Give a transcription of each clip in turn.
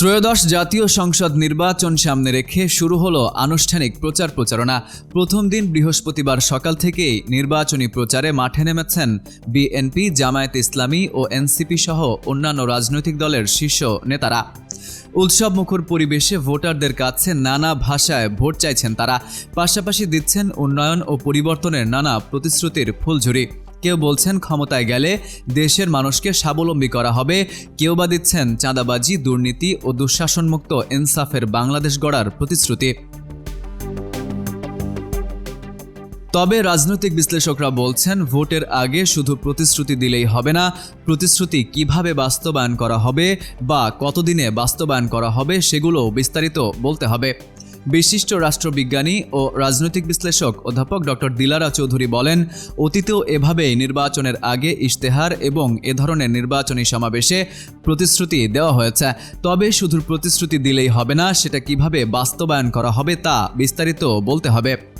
ত্রয়োদশ জাতীয় সংসদ নির্বাচন সামনে রেখে শুরু হলো আনুষ্ঠানিক প্রচার প্রচারণা। প্রথম দিন বৃহস্পতিবার সকাল থেকেই নির্বাচনী প্রচারে মাঠে নেমেছেন বিএনপি, জামায়াত ইসলামী ও এনসিপি সহ অন্যান্য রাজনৈতিক দলের শীর্ষ নেতারা। উৎসব মুখর পরিবেশে ভোটারদের কাছে নানা ভাষায় ভোট চাইছেন তারা। পাশাপাশি দিচ্ছেন উন্নয়ন ও পরিবর্তনের নানা প্রতিশ্রুতির ফুলঝুরি। কেউ বলছেন ক্ষমতায় গেলে দেশের মানুষকে স্বাবলম্বী করা হবে। কেউ বা দিচ্ছেন চাঁদাবাজি, দুর্নীতি ও দুঃশাসনমুক্ত ইনসাফের বাংলাদেশ গড়ার প্রতিশ্রুতি। তবে রাজনৈতিক বিশ্লেষকরা বলছেন, ভোটের আগে শুধু প্রতিশ্রুতি দিলেই হবে না, প্রতিশ্রুতি কীভাবে বাস্তবায়ন করা হবে বা কতদিনে বাস্তবায়ন করা হবে সেগুলো বিস্তারিত বলতে হবে। বিশিষ্ট রাষ্ট্রবিজ্ঞানী ও রাজনৈতিক বিশ্লেষক অধ্যাপক ডক্টর দিলারা চৌধুরী বলেন, অতীতেও এভাবেই নির্বাচনের আগে ইশতেহার এবং এ ধরনের নির্বাচনী সমাবেশে প্রতিশ্রুতি দেওয়া হয়েছে। তবে শুধু প্রতিশ্রুতি দিলেই হবে না, সেটা কীভাবে বাস্তবায়ন করা হবে তা বিস্তারিত বলতে হবে।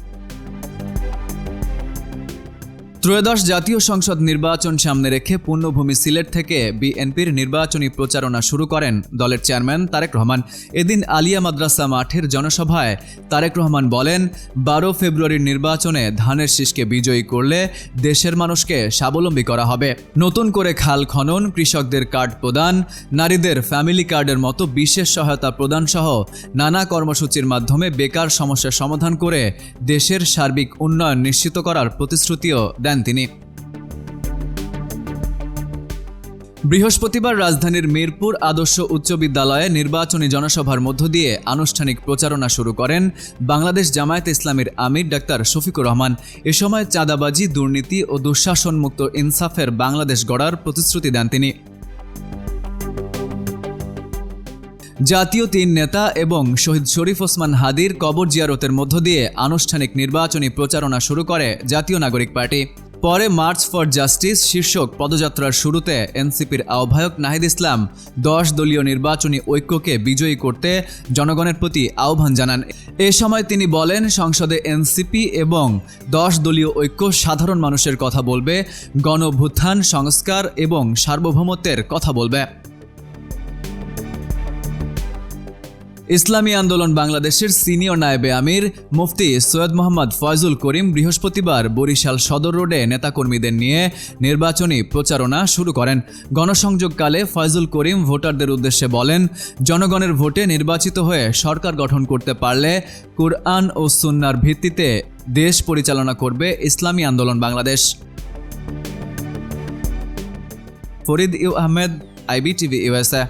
ত্রয়োদশ জাতীয় সংসদ নির্বাচন সামনে রেখে পূর্ণভূমি সিলেট থেকে বিএনপির নির্বাচনী প্রচারণা শুরু করেন দলের চেয়ারম্যান তারেক রহমান। এদিন আলিয়া মাদ্রাসা মাঠের জনসভায় তারেক রহমান বলেন, বারো ফেব্রুয়ারির নির্বাচনে ধানের শীষকে বিজয়ী করলে দেশের মানুষকে স্বাবলম্বী করা হবে। নতুন করে খাল খনন, কৃষকদের কার্ড প্রদান, নারীদের ফ্যামিলি কার্ডের মতো বিশেষ সহায়তা প্রদান সহ নানা কর্মসূচির মাধ্যমে বেকার সমস্যার সমাধান করে দেশের সার্বিক উন্নয়ন নিশ্চিত করার প্রতিশ্রুতিও দেন তিনি। বৃহস্পতিবার রাজধানীর মিরপুর আদর্শ উচ্চ বিদ্যালয়ে নির্বাচনী জনসভার মধ্য দিয়ে আনুষ্ঠানিক প্রচারণা শুরু করেন বাংলাদেশ জামায়াত ইসলামীর আমির ডাক্তার শফিকুর রহমান। এ সময় চাঁদাবাজি, দুর্নীতি ও দুঃশাসনমুক্ত ইনসাফের বাংলাদেশ গড়ার প্রতিশ্রুতি দেন তিনি। জাতীয় তিন নেতা এবং শহীদ শরীফ ওসমান হাদির কবর জিয়ারতের মধ্য দিয়ে আনুষ্ঠানিক নির্বাচনী প্রচারণা শুরু করে জাতীয় নাগরিক পার্টি। পরে মার্চ ফর জাস্টিস শীর্ষক পদযাত্রার শুরুতে এনসিপির আহ্বায়ক নাহিদ ইসলাম দশ দলীয় নির্বাচনী ঐক্যকে বিজয়ী করতে জনগণের প্রতি আহ্বান জানান। এ সময় তিনি বলেন, সংসদে এনসিপি এবং দশ দলীয় ঐক্য সাধারণ মানুষের কথা বলবে গণভূত্থান সংস্কার এবং সার্বভৌমত্বের কথা বলবে। ইসলামী আন্দোলন বাংলাদেশের সিনিয়র নায়েবে আমির মুফতি সৈয়দ মোহাম্মদ ফয়জুল করিম বৃহস্পতিবার বরিশাল সদর রোডে নেতাকর্মীদের নিয়ে নির্বাচনী প্রচারণা শুরু করেন। গণসংযোগকালে ফয়জুল করিম ভোটারদের উদ্দেশ্যে বলেন, জনগণের ভোটে নির্বাচিত হয়ে সরকার গঠন করতে পারলে কুরআন ও সুন্নার ভিত্তিতে দেশ পরিচালনা করবে Islami Andolan Bangladesh. Farid U Ahmed IBTV USA